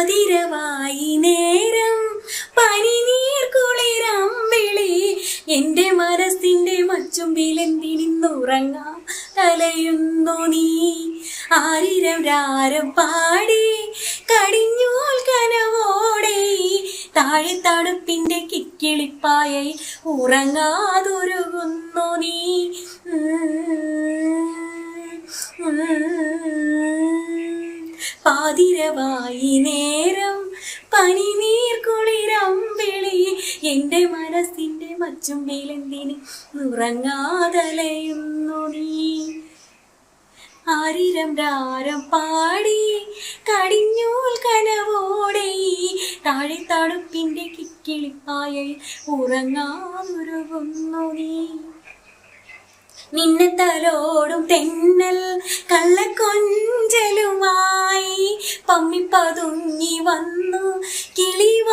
പാതിരവായി നേരം പനിനീർ കുളിരം കുളിരമ്പിളി എന്റെ മനസ്സിന്റെ മച്ചുമ്പിലെന്തിനിന്നുറങ്ങാം തലയുന്നു നീ. ആരിരം രാരം പാടി. കടിഞ്ഞോൽ കനവോടെ. താഴെ തണുപ്പിന്റെ കിക്കിളിപ്പായയിൽ ഉറങ്ങാതൊരുകുന്നു നീ. പാതിരവായി നേരം. പനിനീർ കുളിരമ്പിളി എന്റെ മനസ്സിന്റെ മച്ചുമ്പിലെന്തിന് നീ ആരിരം രാരം പാടി. കടിഞ്ഞൂൽ കനവോടെ. താഴെ തടുപ്പിന്റെ കിക്കിളിപ്പായയിൽ ഉറങ്ങാതുരുകുന്നു നീ നിന്നെ തലോടും തെന്നൽ പമ്മിപ്പതുങ്ങി വന്നു. കിളിവാതിലിലൂടെ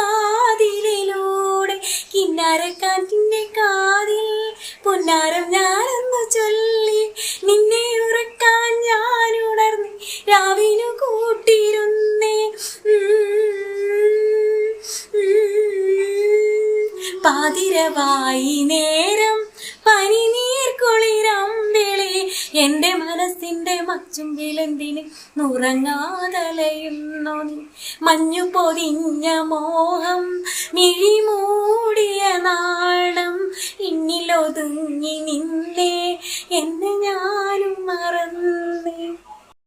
കിന്നാരക്കാറ്റിന്റെ കാതിൽ പൊന്നാരം ഞാനെന്ന് ചൊല്ലി നിന്നെ ഉറക്കാൻ ഞാൻ ഉണർന്ന് രാവിനു കൂട്ടിരുന്നേ പാതിരവായി നേരം പനിനീർ എന്റെ മനസ്സിന്റെ മച്ചുമ്പിലെന്തിന് നുറങ്ങാതലയുന്നു മഞ്ഞു പൊതിഞ്ഞ മോഹം മിഴിമൂടിയ നാളം ഇന്നിലൊതുങ്ങി നിന്നേ എന്ന് ഞാനും മറന്നേ.